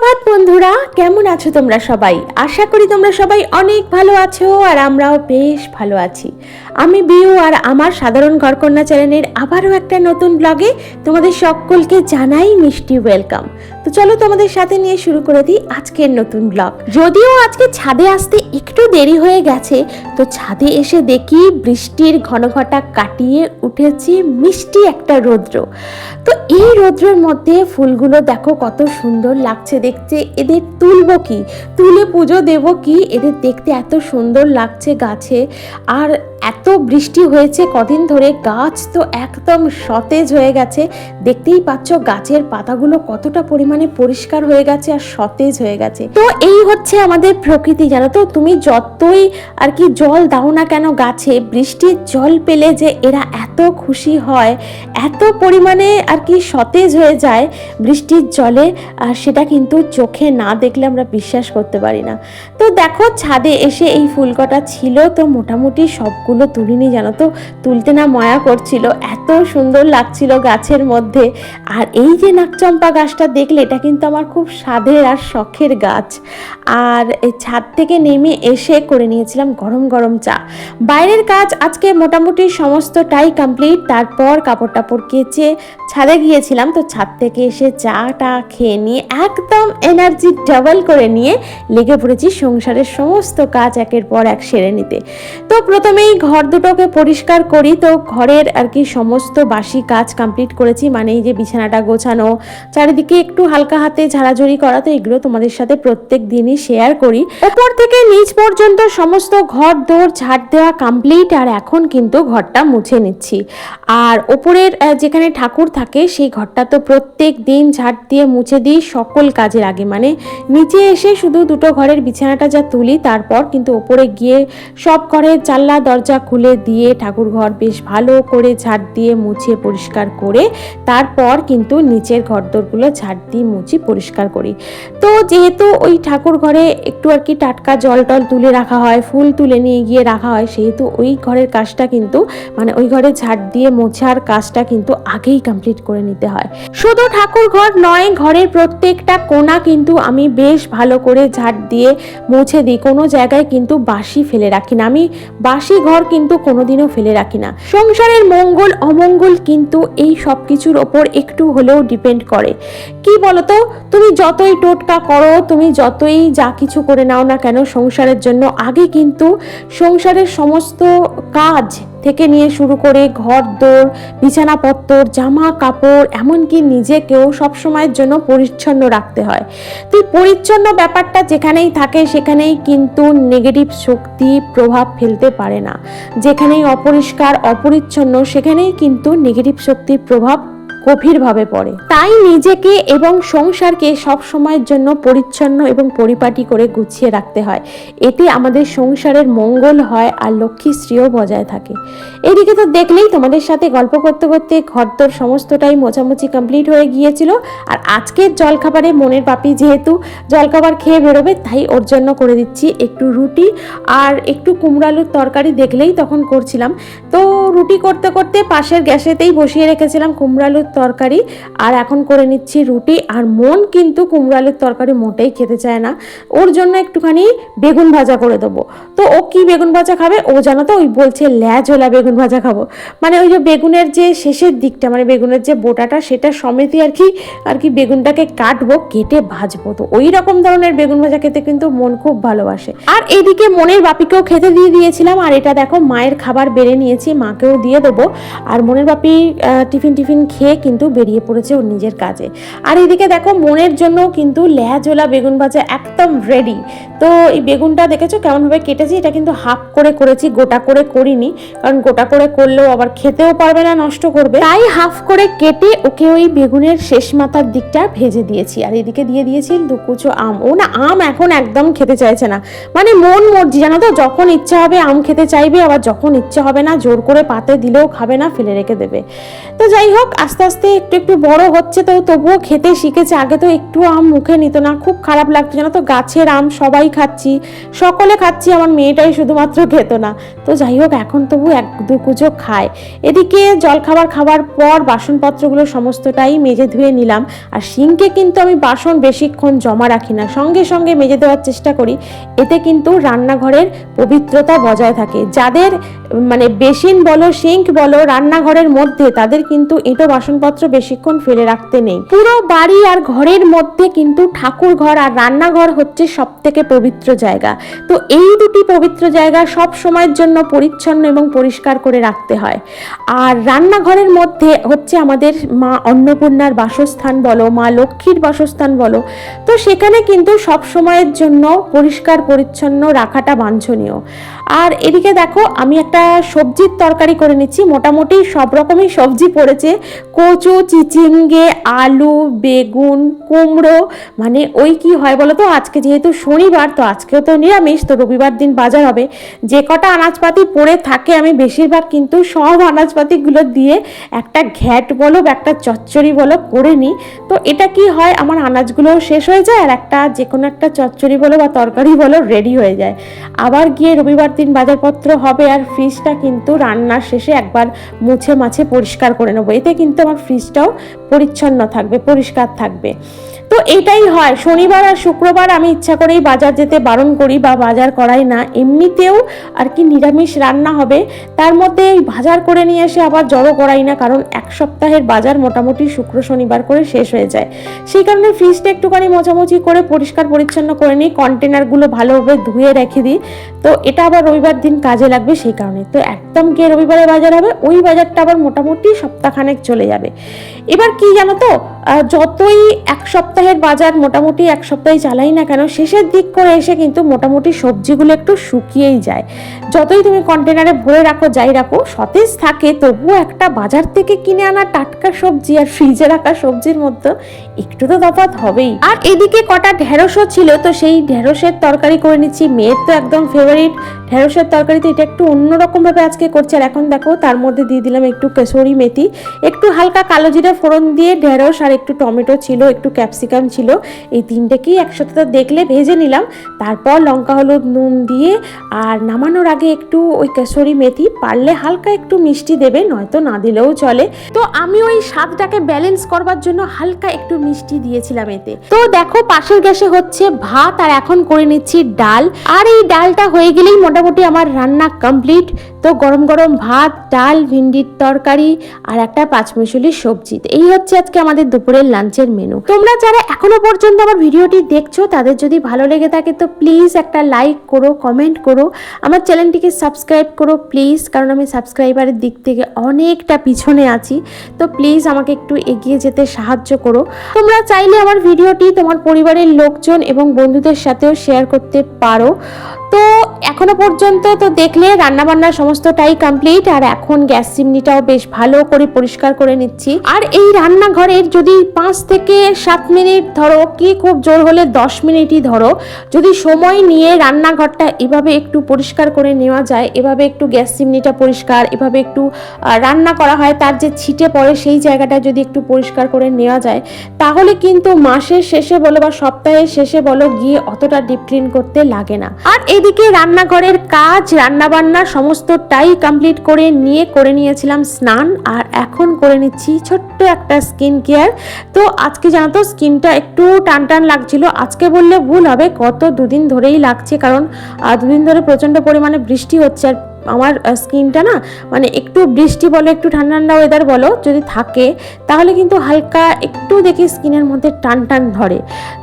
সুপ্রভাত বন্ধুরা। কেমন আছো তোমরা সবাই? আশা করি তোমরা সবাই অনেক ভালো আছো আর আমরাও বেশ ভালো আছি। আমি বিউ আর আমার সাধারণ ঘরকন্যা চ্যানেলের আবারও একটা নতুন ব্লগে তোমাদের সকলকে জানাই মিষ্টি ওয়েলকাম তো চলো তোমাদের সাথে নিয়ে শুরু করে দিই আজকের নতুন ব্লগ যদিও আজকে ছাদে আসতে একটু দেরি হয়ে গেছে, তো ছাদে এসে দেখি বৃষ্টির ঘন ঘটা কাটিয়ে উঠেছে মিষ্টি একটা রৌদ্র। তো এই রৌদ্রের মধ্যে ফুলগুলো দেখো কত সুন্দর লাগছে দেখতে, এদের তুলবো কি? তুলে পুজো দেব কি? এদের দেখতে এত সুন্দর লাগছে গাছে। আর এত বৃষ্টি হয়েছে, কদিন ধরে গাছ তো একদম সতেজ হয়ে গেছে। দেখতেই পাচ্ছ গাছের পাতাগুলো কতটা পরিমাণে পরিষ্কার হয়ে গেছে আর সতেজ হয়ে গেছে। তো এই হচ্ছে আমাদের প্রকৃতি, জানো তো? তুমি যতই আর কি জল দাও না কেন গাছে, বৃষ্টির জল পেলে যে এরা এত খুশি হয়, এত পরিমাণে আর কি সতেজ হয়ে যায় বৃষ্টির জলে, আর সেটা কিন্তু চোখে না দেখলে আমরা বিশ্বাস করতে পারি না। তো দেখো ছাদে এসে এই ফুলকটা ছিল, তো মোটামুটি সবগুলো তুলিনি, জানো তো? তুলতে না ময়া করছিল, এত সুন্দর লাগছিল গাছের মধ্যে। আর এই যে নাকচম্পা গাছটা দেখলে, এটা কিন্তু আমার খুব স্বাদের আর শখের গাছ। আর ছাদ থেকে নেমে এসে করে নিয়েছিলাম গরম গরম চা। বাইরের কাজ আজকে মোটামুটি সমস্তটাই কমপ্লিট তারপর কাপড় টাপড় কেচে ছাদে গিয়েছিলাম। তো ছাদ থেকে এসে চাটা খেয়ে নিয়ে একদম এনার্জি ডাবল করে নিয়ে লেগে পড়েছি সংসারের সমস্ত কাজ একের পর এক সেরে নিতে। তো প্রথমেই ঘর দুটোকে পরিষ্কার করি, তো ঘরের আর কি সমস্ত বাসি কাজ কমপ্লিট করেছি। মানে এই যে বিছানাটা গোছানো, চারিদিকে একটু হালকা হাতে ঝাড়াঝড়ি করা, তো এগুলো তোমাদের সাথে প্রত্যেক দিনই শেয়ার করি। ওপর থেকে নিচ পর্যন্ত সমস্ত ঘর দৌড় ঝাড় দেওয়া কমপ্লিট আর এখন কিন্তু ঘরটা মুছে নিচ্ছি। আর ওপরের যেখানে ঠাকুর থাকে, সেই ঘরটা তো প্রত্যেক দিন ঝাড় দিয়ে মুছে দিই সকল কাজের আগে। মানে নিচে এসে শুধু দুটো ঘরের বিছানাটা যা তুলি, তারপর কিন্তু ওপরে গিয়ে সব ঘরের জানলা, দরজা খুলে দিয়ে ঠাকুর ঘর বেশ ভালো করে ঝাড় দিয়ে মুছে পরিষ্কার করে তারপর কিন্তু নিচের ঘরদোরগুলো ঝাড় দিয়ে মুছি পরিষ্কার করি। তো যেহেতু ওই ঠাকুর ঘরে একটু আর কি টাটকা জল টল তুলে রাখা হয়, ফুল তুলে নিয়ে গিয়ে রাখা হয়, সেহেতু ওই ঘরের কাজটা কিন্তু মানে ওই ঘরে ঝাড় দিয়ে মোছার কাজটা কিন্তু আগেই কমপ্লিট করে নিতে হয়। শুধু ঠাকুর ঘর নয়, ঘরের প্রত্যেকটা কোণা কিন্তু আমি বেশ ভালো করে ঝাড় দিয়ে মুছে দিই। কোনো জায়গায় কিন্তু বাসি ফেলে রাখি না। আমি বাসি ঘর কিন্তু কোনোদিনও ফেলে রাখি না। সংসারের মঙ্গল, অমঙ্গল কিন্তু এই সব কিছুর ওপর একটু হলেও ডিপেন্ড করে। কি বলতো? তুমি যতই টোটকা করো, তুমি যতই যা কিছু করে নাও না কেন, সংসারের জন্য আগে কিন্তু সংসারের সমস্ত কাজ থেকে নিয়ে শুরু করে ঘর দোর বিছানাপত্তর জামা কাপড়, এমনকি নিজেকেও সবসময়ের জন্য পরিচ্ছন্ন রাখতে হয়। তো পরিচ্ছন্ন ব্যাপারটা যেখানেই থাকে, সেখানেই কিন্তু নেগেটিভ শক্তি প্রভাব ফেলতে পারে না। যেখানেই অপরিষ্কার, অপরিচ্ছন্ন, সেখানেই কিন্তু নেগেটিভ শক্তির প্রভাব গভীরভাবে পড়ে। তাই নিজেকে এবং সংসারকে সব সময়ের জন্য পরিচ্ছন্ন এবং পরিপাটি করে গুছিয়ে রাখতে হয়। এতে আমাদের সংসারের মঙ্গল হয় আর লক্ষ্মীশ্রীও বজায় থাকে। এদিকে তো দেখলেই তোমাদের সাথে গল্প করতে করতে ঘরদোর সমস্তটাই মোছামুছি কমপ্লিট হয়ে গিয়েছিল। আর আজকের জলখাবারে মনের পাপি যেহেতু জলখাবার খেয়ে বেরোবে, তাই ওর জন্য করে দিচ্ছি একটু রুটি আর একটু কুমড়ালুর তরকারি দেখলেই তখন করছিলাম। তো রুটি করতে করতে পাশের গ্যাসেতেই বসিয়ে রেখেছিলাম কুমড়ালুর তরকারি, আর এখন করে নিচ্ছি রুটি, আর মন কিন্তু কুমড়ো আলুর তরকারি মোটেই খেতে চায় না। ওর জন্য একটুখানি বেগুন ভাজা করে দেবো। তো ও কি বেগুন ভাজা খাবে? ও জানো তো, ওই বলছে ল্যাজওয়ালা বেগুন ভাজা খাব। মানে ওই যে বেগুনের যে শেষের দিকটা মানে বেগুনের যে বোটাটা, সেটা সমেতই আর কি আর কি বেগুনটাকে কাটবো, কেটে ভাজবো। তো ওই রকম ধরনের বেগুন ভাজা খেতে কিন্তু মন খুব ভালোবাসে। আর এদিকে মনের বাপিকেও খেতে দিয়ে দিয়েছিলাম, আর এটা দেখো মায়ের খাবার বেড়ে নিয়েছি, মাকেও দিয়ে দেবো। আর মনের বাপি টিফিন টিফিন খেয়ে কিন্তু বেরিয়ে পড়েছে ওর নিজের কাজে। আর এদিকে দেখো, মনের জন্য কিন্তু ল্যাজওয়ালা বেগুন ভাজা একদম রেডি তো এই বেগুনটা দেখেছ কেমনভাবে কেটেছি? এটা কিন্তু হাফ করে করেছি, গোটা করে করিনি। কারণ গোটা করে করলেও আবার খেতেও পারবে না, নষ্ট করবে। তাই হাফ করে কেটে ওকে ওই বেগুনের শেষ মাথার দিকটা ভেজে দিয়েছি। আর এদিকে দিয়ে দিয়েছি দুকুচো আম। ও না, আম এখন একদম খেতে চাইছে না। মানে মন মর্জি, জানো তো, যখন ইচ্ছা হবে আম খেতে চাইবে, আবার যখন ইচ্ছা হবে না, জোর করে পাতে দিলেও খাবে না, ফেলে রেখে দেবে। তো যাই হোক, আস্তে আস্তে একটু একটু বড় হচ্ছে তো, তবুও খেতে শিখেছে। আগে তো একটু আম মুখে নিত না, খুব খারাপ লাগতো জানো তো, গাছের আম সবাই খাচ্ছি, সকলে খাচ্ছি, আমার মেয়েটাই শুধুমাত্র খেত না। তো যাই হোক, এখন তবু এক দু কুচো খায়। এদিকে জলখাবার খাবার পর বাসনপত্রগুলো সমস্তটাই মেজে ধুয়ে নিলাম, আর সিঙ্কে কিন্তু আমি বাসন বেশিক্ষণ জমা রাখি না। সঙ্গে সঙ্গে মেজে দেওয়ার চেষ্টা করি, এতে কিন্তু রান্নাঘরের পবিত্রতা বজায় থাকে। যাদের মানে বেসিন বলো সিঙ্ক বলো, রান্নাঘরের মধ্যে, তাদের কিন্তু এঁটো বাসনপত্র বেশিক্ষণ ফেলে রাখতে নেই। পুরো বাড়ি আর ঘরের মধ্যে কিন্তু ঠাকুর ঘর আর রান্নাঘর হচ্ছে সব থেকে পবিত্র জায়গা। তো এই দুটি পবিত্র জায়গা সব সময়ের জন্য পরিচ্ছন্ন এবং পরিষ্কার করে রাখতে হয়। আর রান্নাঘরের মধ্যে হচ্ছে আমাদের মা অন্নপূর্ণার বাসস্থান বলো, মা লক্ষ্মীর বাসস্থান বলো, তো সেখানে কিন্তু সব সময়ের জন্য পরিষ্কার, পরিচ্ছন্ন রাখাটা বাঞ্ছনীয়। আর এদিকে দেখো, আমি একটা সবজির তরকারি করে নিচ্ছি। মোটামুটি সব রকমই সবজি পড়েছে। কচু, চিচিঙ্গে, আলু, বেগুন, কুমড়ো মানে ওই কি হয় বলো তো আজকে যেহেতু শনিবার, তো আজকেও তো নিরামিষ, তো রবিবার দিন বাজার হবে। যে কটা আনাজপাতি পড়ে থাকে, আমি বেশিরভাগ কিন্তু সব আনাজপাতিগুলো দিয়ে একটা ঘ্যাট বলো বা একটা চচ্চড়ি বলো করে নিই। তো এটা কি হয়, আমার আনাজগুলো শেষ হয়ে যায় আর একটা যে কোনো একটা চচ্চড়ি বলো বা তরকারি বলো রেডি হয়ে যায়। আবার গিয়ে রবিবার দিন বাজারপত্র হবে আর ফ্রিজটা কিন্তু রান্নার শেষে একবার মুছে মাছে পরিষ্কার করে নেব। এতে কিন্তু আমার ফ্রিজটাও পরিচ্ছন্ন থাকবে পরিষ্কার থাকবে। তো এটাই হয়। শনিবার আর শুক্রবার আমি ইচ্ছা করেই বাজার যেতে বারণ করি বা বাজার করাই না। এমনিতেও আর কি নিরামিষ রান্না হবে। তার মধ্যে এই বাজার করে নিয়ে এসে আবার জড়ো করাই না, কারণ এক সপ্তাহের বাজার মোটামুটি শুক্র শনিবার করে শেষ হয়ে যায়। সেই কারণে ফ্রিজটা একটুখানি মোছামুছি করে পরিষ্কার পরিচ্ছন্ন করে নিই। কন্টেনারগুলো ভালোভাবে ধুয়ে রেখে দিই। তো এটা আবার রবিবার দিন কাজে লাগবে সেই কারণে। তো একদম গিয়ে রবিবারে বাজার হবে, ওই বাজারটা আবার মোটামুটি সপ্তাহখানেক চলে যাবে। এবার কি জানো তো? যতই এক সপ্তাহের বাজার মোটামুটি এক সপ্তাহে চালাই না কেন, শেষের দিক করে এসে কিন্তু মোটামুটি সবজিগুলো একটু শুকিয়েই যায়। যতই তুমি কন্টেনারে ভরে রাখো, যাই রাখো, সতেজ থাকে, তবুও একটা বাজার থেকে কিনে আনা টাটকা সবজি আর ফ্রিজে রাখা সবজির মধ্যে একটু তো তফাৎ হবেই। আর এদিকে কটা ঢেঁড়সও ছিল, তো সেই ঢেঁড়সের তরকারি করে নিচ্ছি। মেয়ের তো একদম ফেভারিট ঢেঁড়সের তরকারি তো এটা একটু অন্যরকম ভাবে আজকে করছে। আর এখন দেখো, তার মধ্যে দিয়ে দিলাম একটু কেশরি মেথি। একটু হালকা কালো জিরা ফোড়ন দিয়ে ঢেঁড়স একটু টমেটো ছিল, একটু ক্যাপসিকাম ছিল, এই তিনটেকেই একসাথে দেখলে ভেজে নিলাম। তারপর লঙ্কা, হলুদ, নুন দিয়ে আর নামানোর আগে একটু ওই কেশরি মেথি, পারলে হালকা একটু মিষ্টি দেবে, নয়তো না দিলেও চলে। তো আমি ওই স্বাদটাকে ব্যালেন্স করবার জন্য হালকা একটু মিষ্টি দিয়েছিলাম এতে। তো দেখো, পাশের গ্যাসে হচ্ছে ভাত, আর এখন করে নিচ্ছি ডাল। আর এই ডালটা হয়ে গেলেই মোটামুটি আমার রান্না কমপ্লিট তো গরম গরম ভাত, ডাল, ভিন্ডির তরকারি আর একটা পাঁচমিশালি সবজি। এই হচ্ছে আজকে আমাদের দুপুরের লাঞ্চের মেনু তোমরা যারা এখনও পর্যন্ত আমার ভিডিওটি দেখছ, তাদের যদি ভালো লেগে থাকে তো প্লিজ একটা লাইক করো কমেন্ট করো। আমার চ্যানেলটিকে সাবস্ক্রাইব করো প্লিজ কারণ আমি সাবস্ক্রাইবারের দিক থেকে অনেকটা পিছনে আছি। তো প্লিজ আমাকে একটু এগিয়ে যেতে সাহায্য করো। তোমরা চাইলে আমার ভিডিওটি তোমার পরিবারের লোকজন এবং বন্ধুদের সাথেও শেয়ার করতে পারো। তো এখনও পর্যন্ত তো দেখলে রান্না রান্নাবান্না সমস্তটাই কমপ্লিট আর এখন গ্যাস চিমনিটাও বেশ ভালো করে পরিষ্কার করে নিচ্ছি। আর এই রান্নাঘরের যদি পাঁচ থেকে সাত মিনিট ধরো, কি খুব জোর হলে দশ মিনিটই ধরো, যদি সময় নিয়ে রান্নাঘরটা এভাবে একটু পরিষ্কার করে নেওয়া যায়, এভাবে একটু গ্যাস চিমনিটা পরিষ্কার, এভাবে একটু রান্না করা হয়, তার যে ছিটে পড়ে সেই জায়গাটা যদি একটু পরিষ্কার করে নেওয়া যায়, তাহলে কিন্তু মাসের শেষে বলো বা সপ্তাহের শেষে বলো, গিয়ে অতটা ডিপ ক্লিন করতে লাগে না। আর এদিকে রান্নাঘরের কাজ, রান্নাবান্না সমস্তটাই কমপ্লিট করে নিয়ে, করে নিয়েছিলাম স্নান, আর এখন করে নিচ্ছি ছোট্ট একটা স্কিন কেয়ার তো আজকে জানো তো স্কিনটা একটু টান টান লাগছিল। আজকে বললে ভুল হবে, কত দুদিন ধরেই লাগছে, কারণ দুদিন ধরে প্রচণ্ড পরিমাণে বৃষ্টি হচ্ছে, আর আমার স্কিনটা না মানে একটু বৃষ্টি বলো, একটু ঠান্ডা ঠান্ডা ওয়েদার বলো, যদি থাকে, তাহলে কিন্তু হালকা একটু দেখি স্কিনের মধ্যে টান টান ধরে।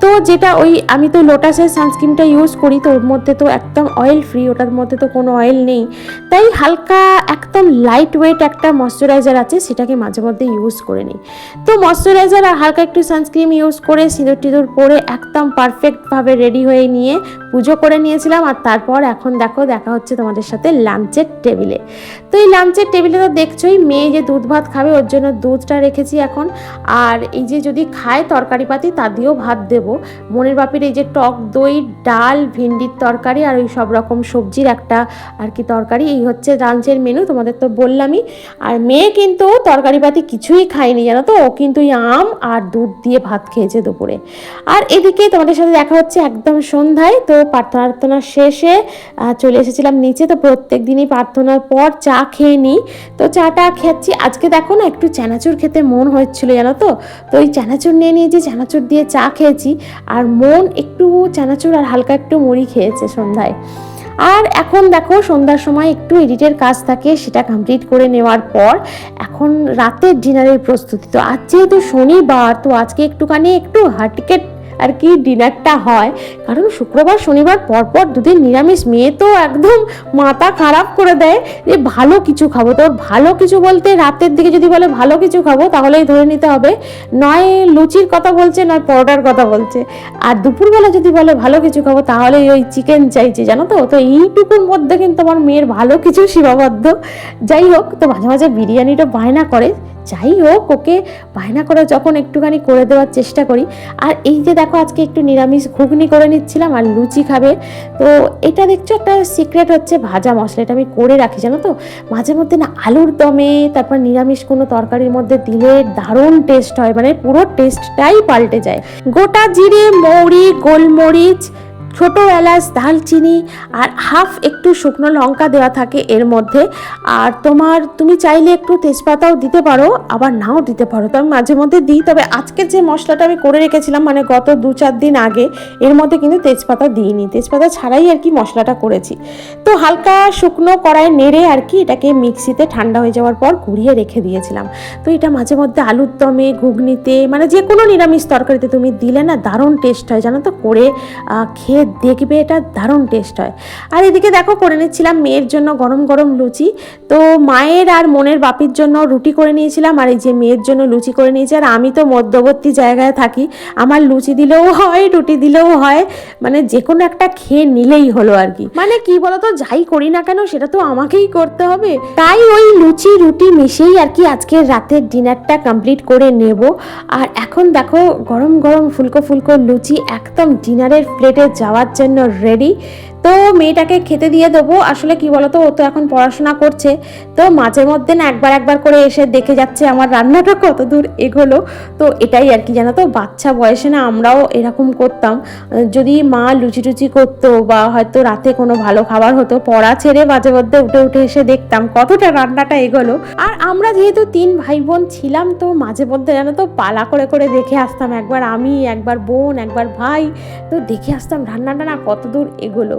তো যেটা ওই, আমি তো লোটাসের সানস্ক্রিনটা ইউজ করি, তো ওর মধ্যে তো একদম অয়েল ফ্রি ওটার মধ্যে তো কোনো অয়েল নেই। তাই হালকা একদম লাইট ওয়েট একটা ময়শ্চারাইজার আছে, সেটাকে মাঝে মধ্যে ইউজ করে নিই। তো ময়শ্চারাইজার আর হালকা একটু সানস্ক্রিন ইউজ করে, সিঁদুর টিঁদুর পরে একদম পারফেক্টভাবে রেডি হয়ে নিয়ে পুজো করে নিয়েছিলাম, আর তারপর এখন দেখো, দেখা হচ্ছে তোমাদের সাথে লাঞ্চ লাঞ্চের টেবিলে। তো এই লাঞ্চের টেবিলে তো দেখছোই মেয়ে যে দুধ ভাত খাবে, ওর জন্য দুধটা রেখেছি এখন। আর এই যে যদি খায় তরকারি পাতি, তা দিয়েও ভাত দেব। মনের বাপির এই যে টক দই, ডাল, ভিন্ডির তরকারি আর ওই সব রকম সবজির একটা আর কি তরকারি, এই হচ্ছে লাঞ্চের মেনু তোমাদের তো বললামই। আর মেয়ে কিন্তু তরকারি পাতি কিছুই খায়নি জানো তো? ও কিন্তু এই আম আর দুধ দিয়ে ভাত খেয়েছে দুপুরে। আর এদিকে তোমাদের সাথে দেখা হচ্ছে একদম সন্ধ্যায়, তো প্রার্থনা শেষে চলে এসেছিলাম নিচে, তো প্রত্যেক দিনই প্রার্থনার পর চা খেয়ে নিই তো চাটা খাচ্ছি আজকে দেখো না একটু চানাচুর খেতে মন হচ্ছিল, জানো তো? তো ওই চানাচুর নিয়ে নিয়েছি চানাচুর দিয়ে চা খেয়েছি, আর মন একটু চানাচুর আর হালকা একটু মুড়ি খেয়েছে সন্ধ্যায়। আর এখন দেখো সন্ধ্যার সময় একটু এডিটের কাজ থাকে, সেটা কমপ্লিট করে নেওয়ার পর এখন রাতের ডিনারের প্রস্তুতি। তো আজ যেহেতু শনিবার, তো আজকে একটুখানি একটু হাটকেট আর কি ডিনারটা হয়। কারণ শুক্রবার, শনিবার পরপর দুদিন নিরামিষ, মেয়ে তো একদম মাথা খারাপ করে দেয় যে ভালো কিছু খাব। তো ওর ভালো কিছু বলতে রাতের দিকে যদি বলে ভালো কিছু খাব, তাহলেই ধরে নিতে হবে। নয় লুচির কথা বলছে, নয় পরোটার কথা বলছে। আর দুপুরবেলা যদি বলে ভালো কিছু খাব তাহলে ওই চিকেন চাইছে। জানো তো? তো এইটুকুর মধ্যে কিন্তু আমার মেয়ের ভালো কিছু সীমাবদ্ধ। যাই হোক, তো মাঝে মাঝে বিরিয়ানিটা বায়না করে। যাই হোক, ওকে বায়না করে যখন একটুখানি করে দেওয়ার চেষ্টা করি। আর এই যে দেখো, আজকে একটু নিরামিষ ঘুগনি করে নিচ্ছিলাম আর লুচি খাবে। তো এটা দেখছ, একটা সিক্রেট হচ্ছে ভাজা মশলা। এটা আমি করে রাখি, জানো তো? মাঝে মধ্যে না আলুর দমে, তারপর নিরামিষ কোনো তরকারির মধ্যে দিলে দারুণ টেস্ট হয়। মানে পুরো টেস্টটাই পাল্টে যায়। গোটা জিরে, মৌরি, গোলমরিচ ছোট এলাচ দালচিনি আর হাফ একটু শুকনো লঙ্কা দেওয়া থাকে এর মধ্যে। আর তোমার তুমি চাইলে একটু তেজপাতাও দিতে পারো আবার নাও দিতে পারো। তো আমি মাঝে মধ্যে দিই তবে আজকের যে মশলাটা আমি করে রেখেছিলাম মানে গত দু চার দিন আগে এর মধ্যে কিন্তু তেজপাতা দিইনি। তেজপাতা ছাড়াই আর কি মশলাটা করেছি। তো হালকা শুকনো কড়ায় নেড়ে আর কি এটাকে মিক্সিতে ঠান্ডা হয়ে যাওয়ার পর ঘুরিয়ে রেখে দিয়েছিলাম। তো এটা মাঝে মধ্যে আলুর দমে ঘুগনিতে মানে যে কোনো নিরামিষ তরকারিতে তুমি দিলে না দারুণ টেস্ট হয়। জানো তো করে আহ, খেয়ে দেখবে এটা দারুণ টেস্ট হয়। আর এদিকে দেখো করে নিচ্ছিলাম মেয়ের জন্য গরম গরম লুচি। তো মায়ের আর মনের বাপির জন্য রুটি করে নিয়েছিলাম আর এই যে মেয়ের জন্য লুচি করে নিয়েছি। আর আমি তো মধ্যবর্তী জায়গায় থাকি আমার লুচি দিলেও হয় রুটি দিলেও হয় মানে যে কোনো একটা খেয়ে নিলেই হলো আর কি। মানে কি বলতো যাই করি না কেন সেটা তো আমাকেই করতে হবে। তাই ওই লুচি রুটি মিশেই আর কি আজকের রাতের ডিনারটা কমপ্লিট করে নেব। আর এখন দেখো গরম গরম ফুলকো ফুলকো লুচি একদম ডিনারের প্লেটে যাওয়ার জন্য রেডি তো মেয়েটাকে খেতে দিয়ে দেবো। আসলে কি বলতো, ও তো এখন পড়াশোনা করছে। তো মাঝে মধ্যে না একবার একবার করে এসে দেখে যাচ্ছে আমার রান্নাটা কত দূর এগোলো। তো এটাই আর কি, জানো তো, বাচ্চা বয়সে না আমরাও এরকম করতাম। যদি মা লুচি টুচি করতো বা হয়তো রাতে কোনো ভালো খাবার হতো, পড়া ছেড়ে মাঝে মধ্যে উঠে উঠে এসে দেখতাম কতটা রান্নাটা এগোলো। আর আমরা যেহেতু তিন ভাই বোন ছিলাম, তো মাঝে মধ্যে জানো তো পালা করে করে দেখে আসতাম। একবার আমি, একবার বোন, একবার ভাই, তো দেখে আসতাম রান্নাটা না কত দূর এগোলো।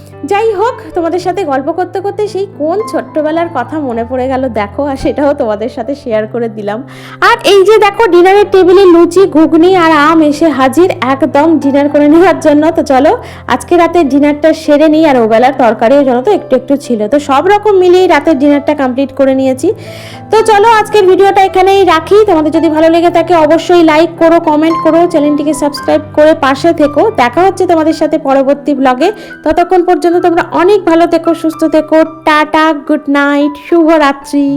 যাই হোক, তোমাদের সাথে গল্প করতে করতে সেই কোন ছোট্টবেলার কথা মনে পড়ে গেল দেখো, আর সেটাও তোমাদের সাথে শেয়ার করে দিলাম। আর এই যে দেখো ডিনারের টেবিলে লুচি, ঘুগনি আর আম এসে হাজির, একদম ডিনার করে নেওয়ার জন্য। তো চলো, আজকে রাতে ডিনারটা সেরে নিই, আর ওবেলার তরকারিও জন্য তো একটু একটু ছিল। তো সব রকম মিলিয়েই রাতের ডিনারটা কমপ্লিট করে নিয়েছি। তো চলো, আজকের ভিডিওটা এখানেই রাখি। তোমাদের যদি ভালো লেগে থাকে, অবশ্যই লাইক করো কমেন্ট করো চ্যানেলটিকে সাবস্ক্রাইব করে পাশে থেকো। দেখা হচ্ছে তোমাদের সাথে পরবর্তী ব্লগে ততক্ষণ পর্যন্ত তোমরা অনেক ভালো থেকো সুস্থ থেকো। টাটা গুড নাইট শুভরাত্রি।